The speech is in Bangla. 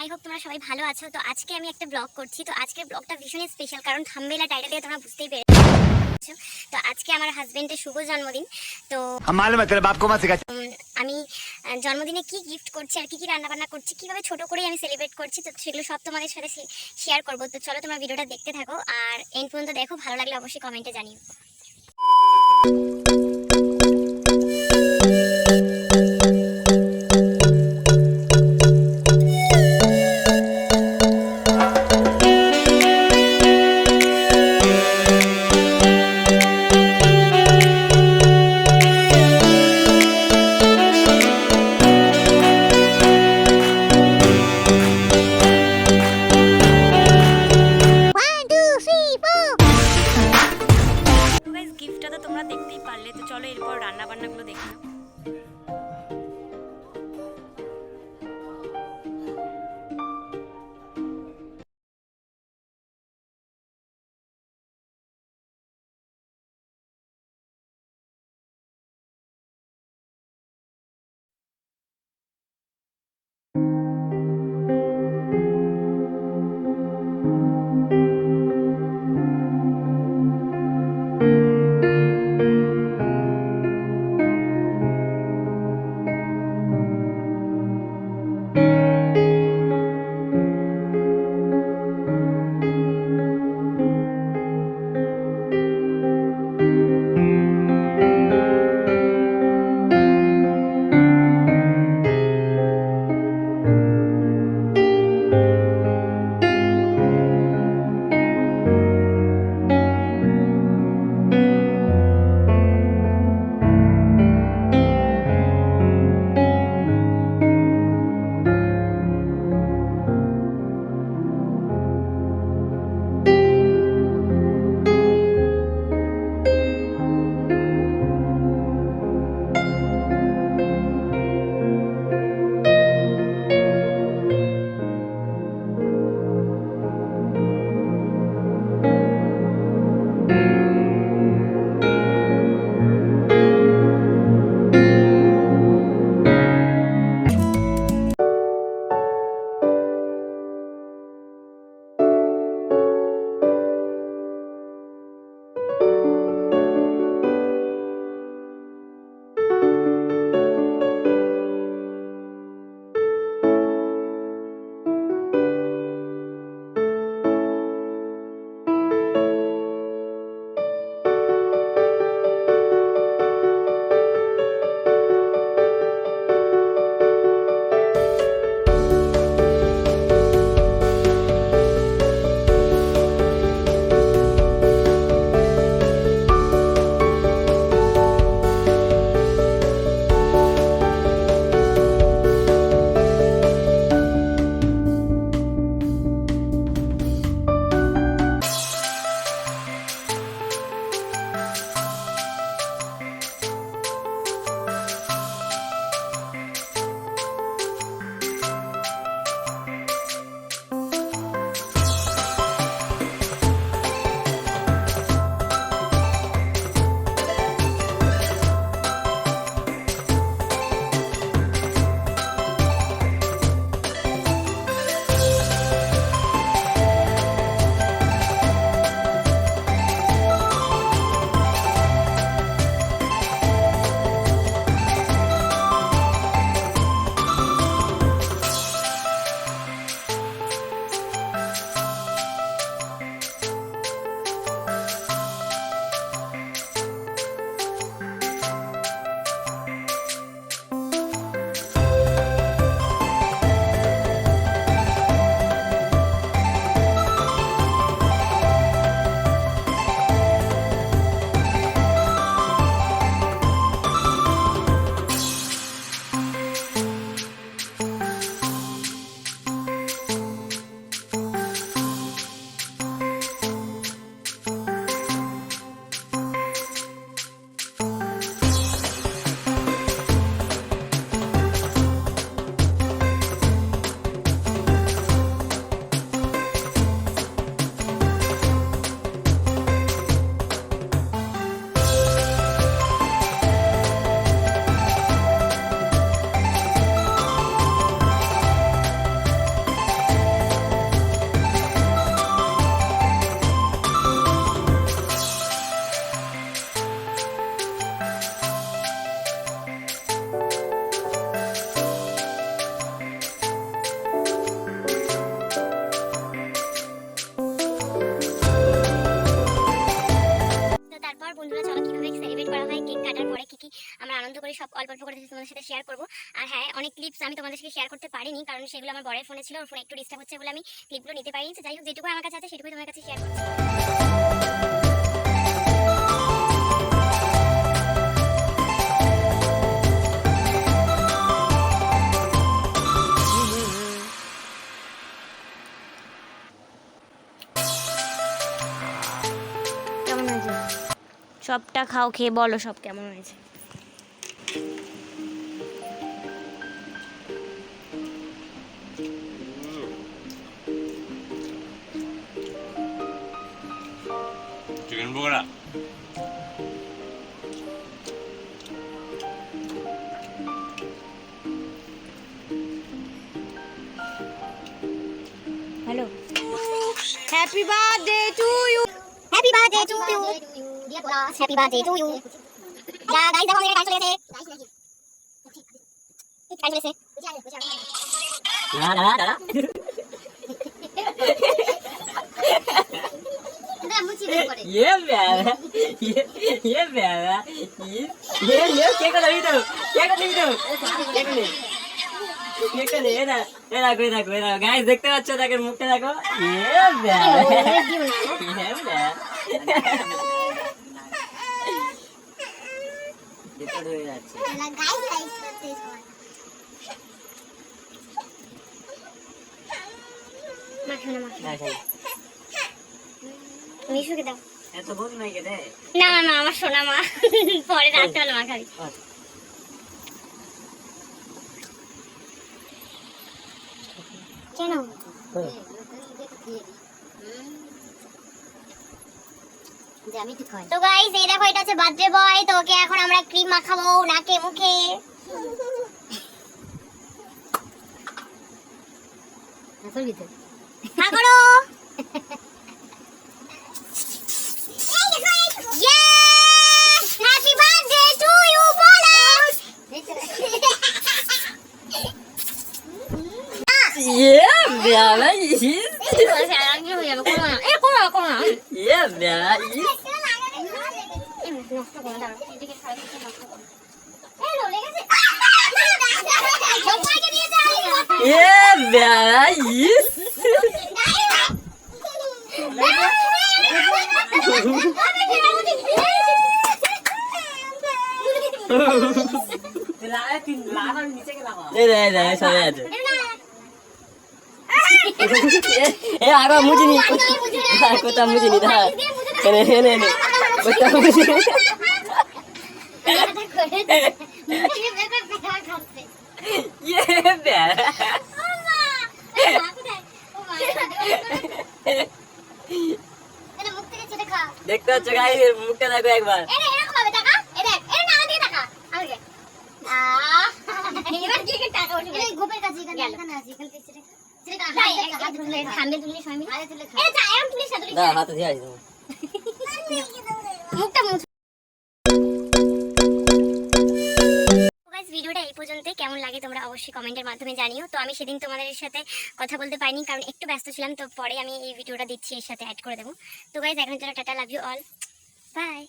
আই হোক তোমরা সবাই ভালো আছো। তো আজকে আমি একটা ব্লগ করছি। তো আজকের ব্লগটা ভীষণ স্পেশাল কারণ থাম্বেলা টাইটা দিয়ে তোমরা বুঝতেই পেরেছ তো আজকে আমার হাজবেন্ডের শুভ জন্মদিন। তো আমি জন্মদিনে কি গিফট করছি আর কি কি রান্না বান্না করছি কীভাবে ছোট করে আমি সেলিব্রেট করছি তো সেগুলো সব তোমাদের সাথে শেয়ার করব। তো চলো তোমরা ভিডিওটা দেখতে থাকো। আর এন পর্যন্ত দেখো ভালো লাগলে অবশ্যই কমেন্টে জানিও। তো চলো এরপর রান্না বান্নাগুলো নাও। গাইস করে তো সাথে শেয়ার করব। তো হ্যাঁ অনেক ক্লিপস আমি তোমাদের সাথে শেয়ার করতে পারিনি, কারণ সেগুলো আমার বড়ের ফোনে ছিল, ওর ফোনে একটু ডিস্টার্ব হচ্ছে বলে আমি ক্লিপগুলো নিতে পারিনি। যাই হোক, যেটুকু আমার কাছে আছে, সেটুকুই তোমার কাছে শেয়ার করছি। সবটা খাও, খেয়ে বলো সব কেমন হয়েছে। 全部から。Hello. Happy birthday to you. Happy birthday to you. Happy birthday to you. Yeah, guys, I'm going to cancel this. Cancel this. ये प्यारा ये ये प्यारा ये ये ये क्या कर रही तू क्या कर रही तू क्या कर रही ये कर ये ना ये ना कोई ना कोई ना गाइस देखते हो अच्छा देखो मुख देखो ये प्यारा ये प्यारा ভিতর হয়ে যাচ্ছে গাইস গাইস করতে মাখো না মাখো না খাই মিশুকে দাও। এত দে। না না না আমার সোনা মা। পরে রাখতে হলো মা খাবি। কেন? তো গাইস এই দেখো এটা হচ্ছে বার্থডে বয়। তো ওকে এখন আমরা ক্রিম মাখাবো নাকে মুখে। করো। ये নষ্ট করো দাঁড়াও এদিকে সারা কিছু নষ্ট করো এই সবাইকে দিয়েছে আলি ये प्यारा ये दे दे दे सरे दे ए आगा मुझे नहीं कोता मुझे नहीं था ने ने ने कोता मुझे ये प्यारा দেখতে হচ্ছে গাই মুখটা দেখো একবার না ভিডিওটা এই পর্যন্তই কেমন লাগে তোমরা অবশ্যই কমেন্টের মাধ্যমে জানিও। তো আমি সেদিন তোমাদের সাথে কথা বলতে পারিনি, কারণ একটু ব্যস্ত ছিলাম, তো পরে আমি এই ভিডিওটা দিচ্ছি, এর সাথে অ্যাড করে দেবো। তো গাইস এখন জন্য tata love you all bye